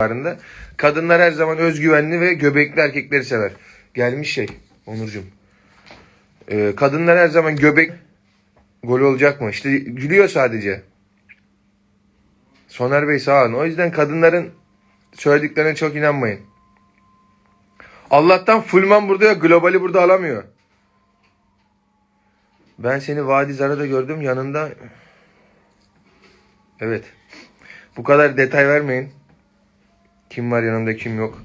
civarında. Kadınlar her zaman özgüvenli ve göbekli erkekleri sever. Gelmiş şey Onurcuğum. Ee, kadınlar her zaman göbek gol olacak mı? İşte gülüyor sadece. Soner Bey sağ olun. O yüzden kadınların söylediklerine çok inanmayın. Allah'tan Fulman burada yok. Globali burada alamıyor. Ben seni Vadi Zara'da gördüm. Yanında Evet. Bu kadar detay vermeyin. Kim var yanımda kim yok.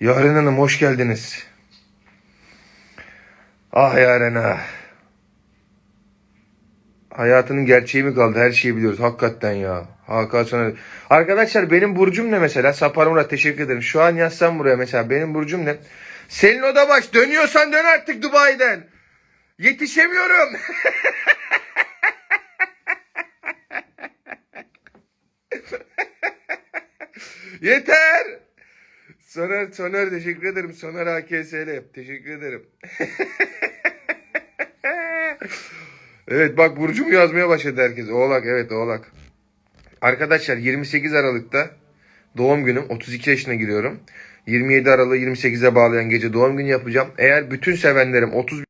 Yaren Hanım hoş geldiniz. Ah Yaren ah. Hayatının gerçeği mi kaldı? Her şeyi biliyoruz. Hakikaten ya. Hakan Soner. Arkadaşlar benim burcum ne mesela? Sapar Murat teşekkür ederim. Şu an yazsam buraya mesela. Benim burcum ne? Selin Odabaş dönüyorsan dön artık Dubai'den. Yetişemiyorum. Yeter. Soner, Soner teşekkür ederim. Soner AKSL. Teşekkür ederim. evet bak Burcu'mu yazmaya başladı herkes. Oğlak evet oğlak. Arkadaşlar 28 Aralık'ta doğum günüm. 32 yaşına giriyorum. 27 Aralık'ı 28'e bağlayan gece doğum günü yapacağım. Eğer bütün sevenlerim 30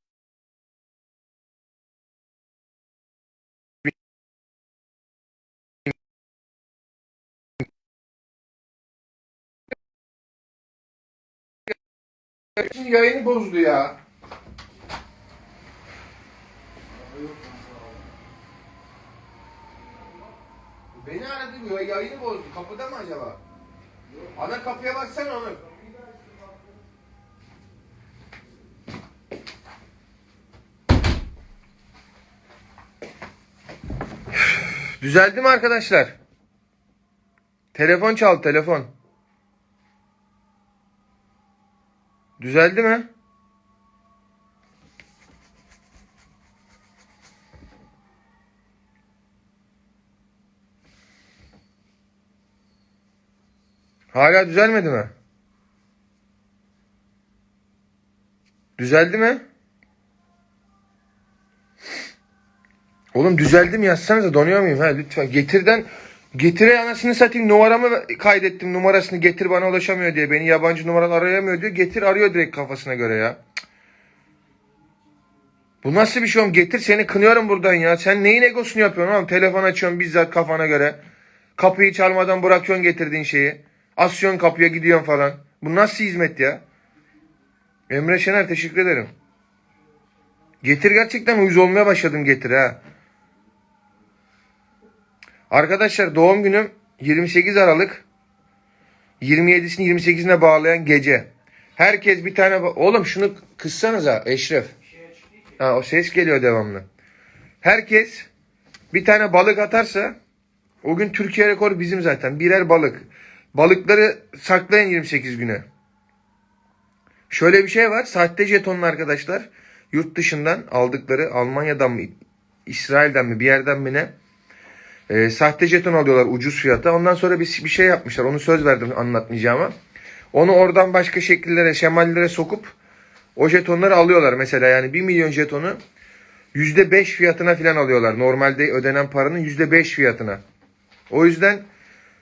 Şimdi yayını bozdu ya. Beni aradı diyor, yayını bozdu. Kapıda mı acaba? Ana kapıya baksana onu. Düzeldi mi arkadaşlar? Telefon çal, telefon. Düzeldi mi? Hala düzelmedi mi? Düzeldi mi? Oğlum düzeldi mi yazsanıza donuyor muyum ha lütfen. Getirden getire anasını satayım numaramı kaydettim numarasını getir bana ulaşamıyor diye beni yabancı numaralı arayamıyor diyor. Getir arıyor direkt kafasına göre ya. Bu nasıl bir şey oğlum? Getir seni kınıyorum buradan ya. Sen neyin egosunu yapıyorsun oğlum? Telefon açıyorsun bizzat kafana göre. Kapıyı çalmadan bırakıyorsun getirdiğin şeyi. Asıyorsun kapıya gidiyorsun falan. Bu nasıl hizmet ya? Emre Şener teşekkür ederim. Getir gerçekten uyuz olmaya başladım getir ha. Arkadaşlar doğum günüm 28 Aralık. 27'sini 28'ine bağlayan gece. Herkes bir tane... Oğlum şunu kıssanıza Eşref. Ha, o ses geliyor devamlı. Herkes bir tane balık atarsa o gün Türkiye rekoru bizim zaten. Birer balık. Balıkları saklayın 28 güne. Şöyle bir şey var. Sahte jetonlu arkadaşlar yurt dışından aldıkları Almanya'dan mı İsrail'den mi bir yerden mi ne e, sahte jeton alıyorlar ucuz fiyata. Ondan sonra bir, bir şey yapmışlar. Onu söz verdim anlatmayacağıma. Onu oradan başka şekillere, şemallere sokup o jetonları alıyorlar. Mesela yani 1 milyon jetonu %5 fiyatına falan alıyorlar. Normalde ödenen paranın %5 fiyatına. O yüzden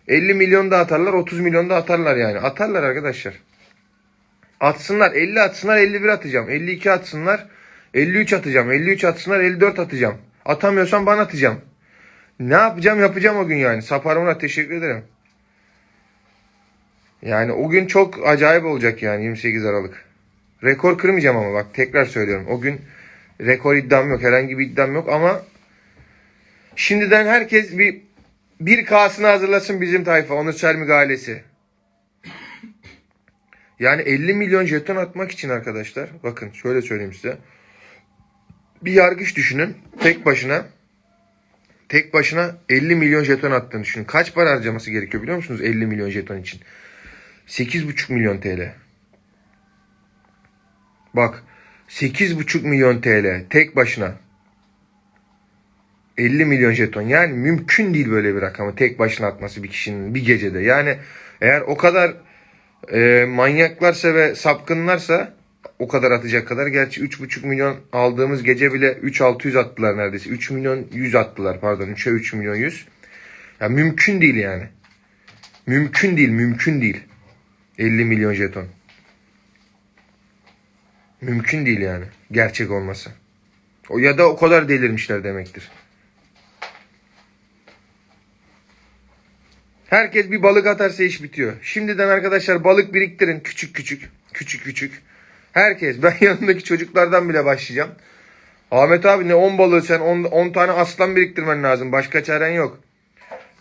50 milyon da atarlar, 30 milyon da atarlar yani. Atarlar arkadaşlar. Atsınlar, 50 atsınlar, 51 atacağım. 52 atsınlar, 53 atacağım. 53 atsınlar, 54 atacağım. Atamıyorsam ben atacağım. Ne yapacağım yapacağım o gün yani. Saparımına teşekkür ederim. Yani o gün çok acayip olacak yani 28 Aralık. Rekor kırmayacağım ama bak tekrar söylüyorum. O gün rekor iddiam yok. Herhangi bir iddiam yok ama şimdiden herkes bir bir K'sını hazırlasın bizim tayfa. Onur Selmik ailesi. Yani 50 milyon jeton atmak için arkadaşlar. Bakın şöyle söyleyeyim size. Bir yargıç düşünün. Tek başına tek başına 50 milyon jeton attığını düşünün. Kaç para harcaması gerekiyor biliyor musunuz 50 milyon jeton için? 8,5 milyon TL. Bak 8,5 milyon TL tek başına. 50 milyon jeton. Yani mümkün değil böyle bir rakamı tek başına atması bir kişinin bir gecede. Yani eğer o kadar e, manyaklarsa ve sapkınlarsa o kadar atacak kadar. Gerçi 3,5 milyon aldığımız gece bile 3-600 attılar neredeyse. 3 milyon 100 attılar pardon. 3'e 3 milyon 100. Ya mümkün değil yani. Mümkün değil, mümkün değil. 50 milyon jeton. Mümkün değil yani. Gerçek olması. O ya da o kadar delirmişler demektir. Herkes bir balık atarsa iş bitiyor. Şimdiden arkadaşlar balık biriktirin. Küçük küçük. Küçük küçük. Herkes. Ben yanındaki çocuklardan bile başlayacağım. Ahmet abi ne 10 balığı sen 10 tane aslan biriktirmen lazım. Başka çaren yok.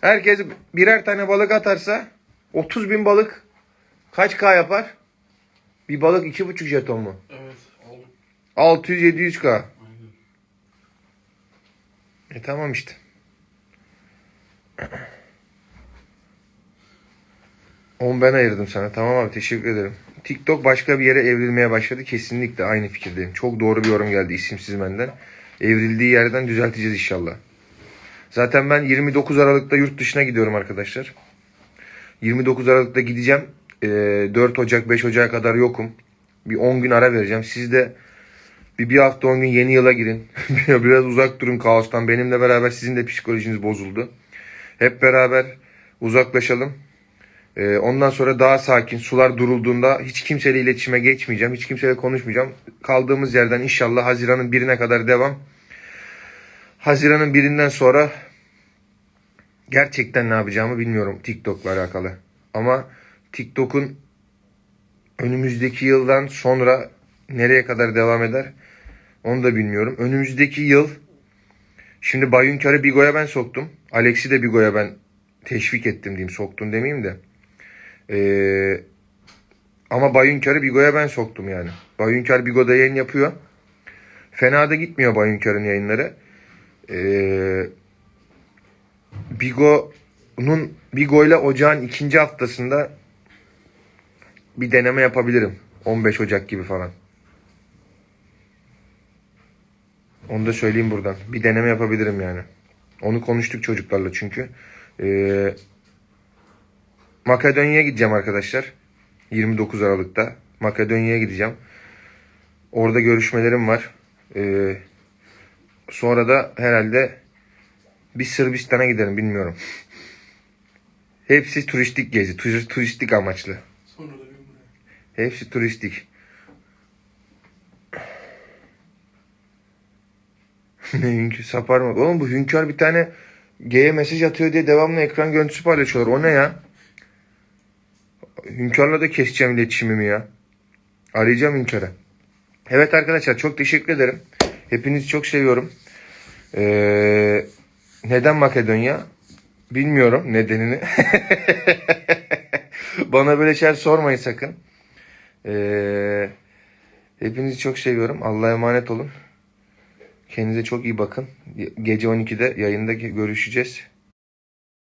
Herkes birer tane balık atarsa 30 bin balık kaç K yapar? Bir balık 2,5 jeton mu? Evet aldım. 600-700K. Aynen. E tamam işte. On ben ayırdım sana. Tamam abi teşekkür ederim. TikTok başka bir yere evrilmeye başladı. Kesinlikle aynı fikirdeyim. Çok doğru bir yorum geldi isimsiz benden. Evrildiği yerden düzelteceğiz inşallah. Zaten ben 29 Aralık'ta yurt dışına gidiyorum arkadaşlar. 29 Aralık'ta gideceğim. Ee, 4 Ocak 5 Ocak'a kadar yokum. Bir 10 gün ara vereceğim. Siz de bir, bir hafta 10 gün yeni yıla girin. Biraz uzak durun kaostan. Benimle beraber sizin de psikolojiniz bozuldu. Hep beraber uzaklaşalım. Ee, ondan sonra daha sakin, sular durulduğunda hiç kimseyle iletişime geçmeyeceğim. Hiç kimseyle konuşmayacağım. Kaldığımız yerden inşallah Haziran'ın birine kadar devam. Haziran'ın birinden sonra gerçekten ne yapacağımı bilmiyorum TikTok'la alakalı. Ama TikTok'un önümüzdeki yıldan sonra nereye kadar devam eder onu da bilmiyorum. Önümüzdeki yıl şimdi Bayunkar'ı Bigo'ya ben soktum. Alex'i de Bigo'ya ben teşvik ettim diyeyim. Soktum demeyeyim de. Ee, ama Bayunkar'ı Bigo'ya ben soktum yani. Bayunkar Bigo'da yayın yapıyor. Fena da gitmiyor Bayunkar'ın yayınları. Ee, Bigo'nun Bigo ile ocağın ikinci haftasında bir deneme yapabilirim. 15 Ocak gibi falan. Onu da söyleyeyim buradan. Bir deneme yapabilirim yani. Onu konuştuk çocuklarla çünkü. Ee, Makedonya'ya gideceğim arkadaşlar. 29 Aralık'ta. Makedonya'ya gideceğim. Orada görüşmelerim var. Ee, sonra da herhalde bir Sırbistan'a giderim bilmiyorum. Hepsi turistik gezi. turist- Turistik amaçlı. Sonra da. Hepsi turistik. ne hünkü sapar mı? Oğlum bu hünkâr bir tane G'ye mesaj atıyor diye devamlı ekran görüntüsü paylaşıyorlar. O ne ya? Hünkârla da keseceğim iletişimimi ya. Arayacağım hünkârı. Evet arkadaşlar çok teşekkür ederim. Hepinizi çok seviyorum. Ee, neden Makedonya? Bilmiyorum nedenini. Bana böyle şeyler sormayın sakın. Ee, hepinizi çok seviyorum. Allah'a emanet olun. Kendinize çok iyi bakın. Gece 12'de yayında görüşeceğiz.